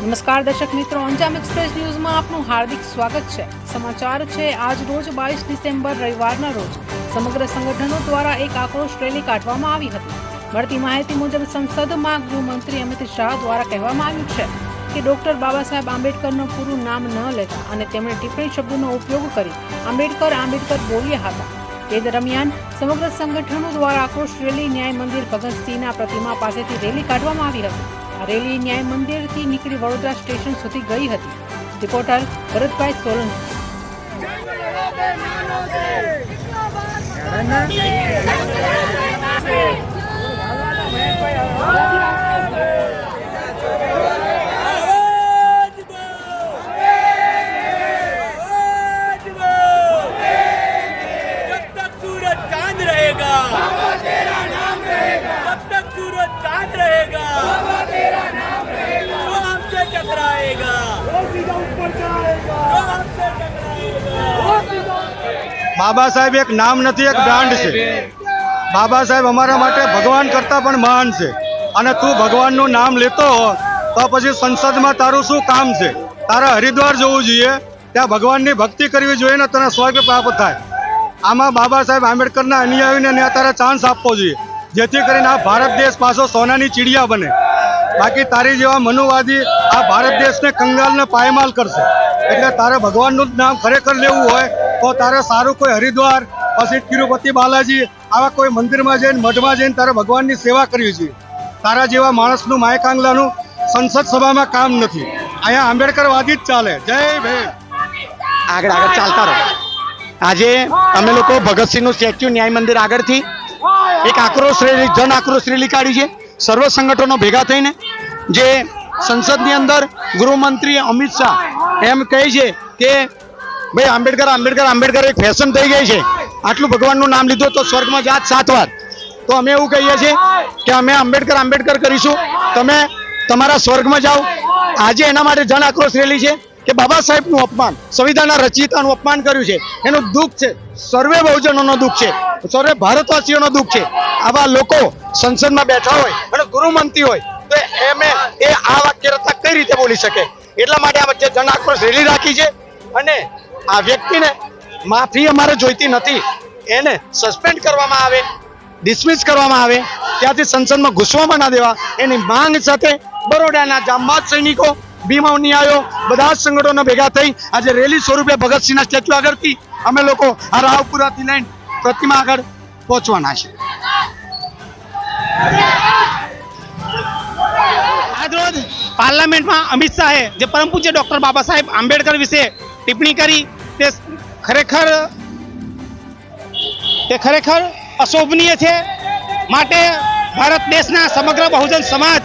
નમસ્કાર દર્શક મિત્રો, અંજામ એક્સપ્રેસ ન્યૂઝમાં આપનું હાર્દિક સ્વાગત છે. સમાચાર છે, આજ રોજ બાવીસ ડિસેમ્બર રવિવારના રોજ સમગ્ર સંગઠનો દ્વારા એક આક્રોશ રેલી કાઢવામાં આવી હતી. મળતી માહિતી મુજબ સંસદમાં ગૃહમંત્રી અમિત શાહ દ્વારા કહેવામાં આવ્યું છે કે ડોક્ટર બાબા સાહેબ આંબેડકરનું પૂરું નામ ન લેતા અને તેમણે ટિપ્પણી શબ્દોનો ઉપયોગ કરી આંબેડકર આંબેડકર બોલ્યા હતા. તે દરમિયાન સમગ્ર સંગઠનો દ્વારા આક્રોશ રેલી ન્યાય મંદિર ભગતસિંહના પ્રતિમા પાસેથી રેલી કાઢવામાં આવી હતી. આ રેલી ન્યાય મંદિરથી નીકળી વડોદરા સ્ટેશન સુધી ગઈ હતી રિપોર્ટર ભરતભાઈ સોલંકી બાબા સાહેબ એક નામ નથી, એક બ્રાન્ડ છે. બાબા સાહેબ અમારા માટે ભગવાન કરતાં પણ મહાન છે. અને તું ભગવાનનું નામ લેતો હો, તો પછી સંસદમાં તારું શું કામ છે? તારે હરિદ્વાર જવું જોઈએ. ત્યાં ભગવાનની ભક્તિ કરવી જોઈએ ને તને સ્વર્ગ પ્રાપ્ત થાય. આમાં બાબા સાહેબ આંબેડકરના અનુયાયીને ત્યાં તારા ચાન્સ આપવો જોઈએ. જેથી કરીને આ ભારત દેશ પાછો સોનાની ચીડિયા બને. બાકી તારી જેવા મનુવાદી આ ભારત દેશને કંગાલને પાયમાલ કરશે. એટલે તારે ભગવાનનું જ નામ ખરેખર લેવું હોય તો તારે સારું કોઈ હરિદ્વાર, પછી તિરુપતિ બાલાજી, આવા કોઈ મંદિરમાં જઈને, મઠમાં જઈને તારે ભગવાનની સેવા કરવી જોઈએ તારા જેવા માણસનું માયકાંગલાનું સંસદ સભામાં કામ નથી. અહીંયા આંબેડકરવાદી જ ચાલે. જય ભે આગળ આગળ ચાલતા રહો. આજે અમે લોકો ભગતસિંહનું સ્ટેચ્યુ ન્યાય મંદિર આગળથી એક આક્રોશ રેલી, જન આક્રોશ રેલી કાઢી છે. સર્વ સંગઠનો ભેગા થઈને, જે સંસદની અંદર ગૃહમંત્રી અમિત શાહ એમ કહે છે કે ભાઈ, આંબેડકર આંબેડકર આંબેડકર, એક ફેશન થઈ ગઈ છે. આટલું ભગવાનનું નામ લીધું તો સ્વર્ગમાં જાત સાત વાર. તો અમે એવું કહીએ છીએ કે અમે આંબેડકર આંબેડકર કરીશું. તમે તમારા સ્વર્ગમાં જાઓ. આજે એના માટે જન આક્રોશ રેલી છે કે બાબા સાહેબનું અપમાન, સંવિધાનના રચયિતાનું અપમાન કર્યું છે. એનું દુઃખ છે. સર્વે બહુજનોનો દુઃખ છે. સર્વે ભારતવાસીઓનો દુઃખ છે. આવા લોકો સંસદમાં બેઠા હોય અને ગૃહમંત્રી હોય, તો એમે એ આ વાક્ય રચના કઈ રીતે બોલી શકે? એટલા માટે આ વચ્ચે જન આક્રોશ રેલી રાખી છે. અને આ વ્યક્તિને માફી અમારે જોઈતી નથી. એને સસ્પેન્ડ કરવામાં આવે ડિસમિસ કરવામાં આવે, ત્યાંથી સંસદમાં ઘૂસવામાં ના દેવા. એની માંગ સાથે બરોડાના જામબાદ સૈનિકો ભીમા ન્યાયો બધા જ સંગઠનો ભેગા થઈ આજે રેલી સ્વરૂપે ભગતસિંહના સ્ટેચ્યુ આગળથી અમે લોકો આ રાવપુરાથી લઈને પ્રતિમા આગળ પહોંચવાના છે. આજરોજ પાર્લામેન્ટમાં અમિત શાહે જે પરમ પૂજ્ય ડોક્ટર બાબા સાહેબ આંબેડકર વિશે ટિપ્પણી કરી તે ખરેખર તે ખરેખર અશોભનીય છે. માટે ભારત દેશના સમગ્ર બહુજન સમાજ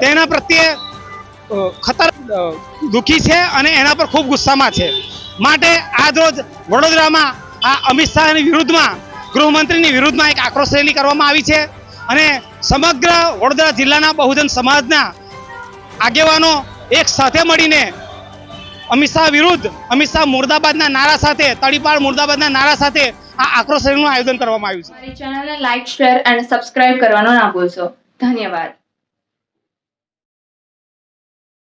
તેના પ્રત્યે ખતર દુઃખી છે અને એના પર ખૂબ ગુસ્સામાં છે. માટે આજરોજ વડોદરામાં આ અમિત શાહની વિરુદ્ધમાં, ગૃહમંત્રીની વિરુદ્ધમાં એક આક્રોશ રેલી કરવામાં આવી છે અને સમગ્ર વડોદરા જિલ્લાના બહુજન સમાજના આગેવાનો એક સાથે મળીને અમિત શાહ વિરુદ્ધ અમિત શાહ મુર્દાબાદના નારા સાથે તડીપાર મુર્દાબાદના નારા સાથે આ આક્રોશ રેલીનું આયોજન કરવામાં આવ્યું છે. ચેનલને લાઇક શેર અને સબસ્ક્રાઇબ કરવાનો ના ભૂલશો. ધન્યવાદ.